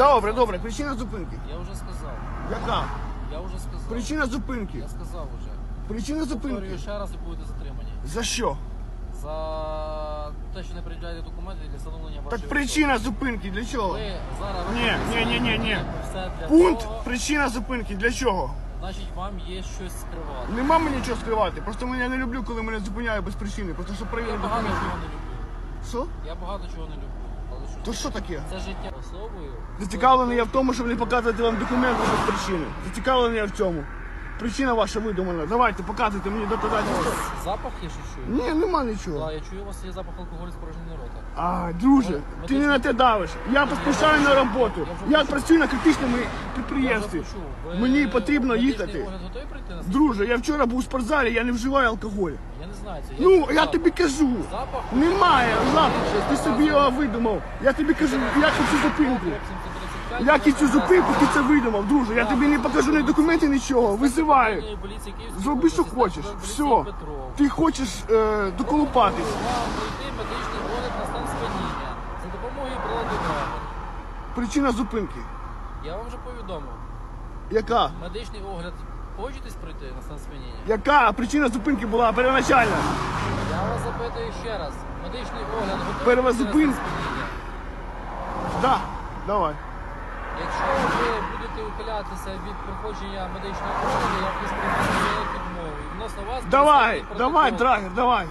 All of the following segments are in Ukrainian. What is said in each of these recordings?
Добре, добре, причина зупинки. Я вже сказав. Яка? Я вже сказав. Причина зупинки. Я сказав вже. Причина зупинки. Повторюю ще раз і будете затримані. За що? За те, що не переділяєте документи для встановлення вашої Так причина зупинки для чого? Ви зараз Ні, робите ні, ні, ні, ні. все для Пункт, того, причина зупинки для чого? значить вам є щось скривати. Нема мені нічого скривати. Просто мене не люблю, коли мене зупиняють без причини. Просто щоб Я перевірити багато документи. чого не люблю. Що? Я багато чого не люблю. То що таке? це життя особою. Зацікавлений я в тому, щоб не показувати вам документи без причини. Зацікавлений я в цьому. Причина ваша видумана. Давайте, показуйте мені доказательства. Запах є що чую? Ні, нема нічого. Так, я чую, у вас є запах алкоголю з порожнини рота. А, друже, ти не на те давиш. Я поспішаю на роботу. Я працюю на критичному підприємстві. Я почув. Ви Мені потрібно медичний їхати. огляд готові прийти на Друже, я вчора був у спортзалі, я не вживаю алкоголь. Я не знаю, це Ну, я запах. тобі кажу. Запах? Немає запаху, ти собі його видумав. Я тобі кажу, як цю зупинку. Хлопцям це 35, Як і цю зупинку ти це видумав, друже. Я тобі не покажу ні документи, нічого. Визиваю. Зроби, що хочеш. Все. Ти хочеш е, доколупатись. Медичний огляд на стан сп'яніння за допомогою приладу камер. Причина зупинки. Я вам вже повідомив. Яка? Медичний огляд. Хочетесь пройти на стан сп'яніння? Яка причина зупинки була первоначальна? Я вас запитую ще раз. Медичний огляд готовий Перва пройти на зупинка. сп'яніння? Да, давай. Ухилятися від проходження медичного огляду, я виставлю відмову. І Відносно вас Давай, давай, протокол. драгер, давай.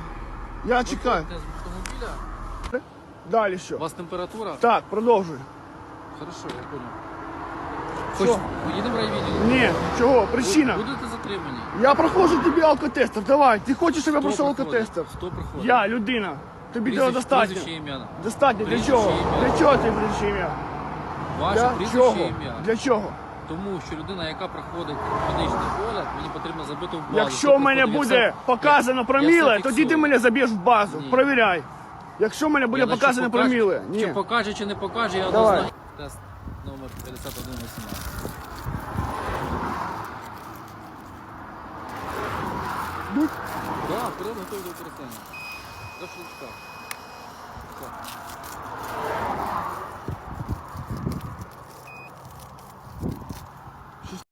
Я чекаю. Виходьте з автомобіля. Далі У що? вас температура? Так, продовжуй. Хорошо, я понял. Що? Хоч поїдемо в райвідділ. Ні, чого? Причина. Будете затримані. Я проходжу тобі алкотестер. Давай. Ти хочеш, щоб я пройшов алкотестер? Хто проходить? Я, людина. Тобі цього достатньо. Прізвище ім'я. Достатньо. Для Прізвище, чого? ім'я. Для чого ти прийшов ім'я? Ваше Для прізвище чого? ім'я. Для чого? Тому що людина, яка проходить медичний огляд, мені потрібно забити в базу. Якщо в мене буде все- показано проміле, тоді ти мене заб'єш в базу. Ні. Провіряй. Якщо в мене буде Я, показано покаже- проміле. Чи покаже, чи не покаже, я Давай. однозначно. Тест номер 5118. Будь. Так, прямо готовий до використання. До. Все.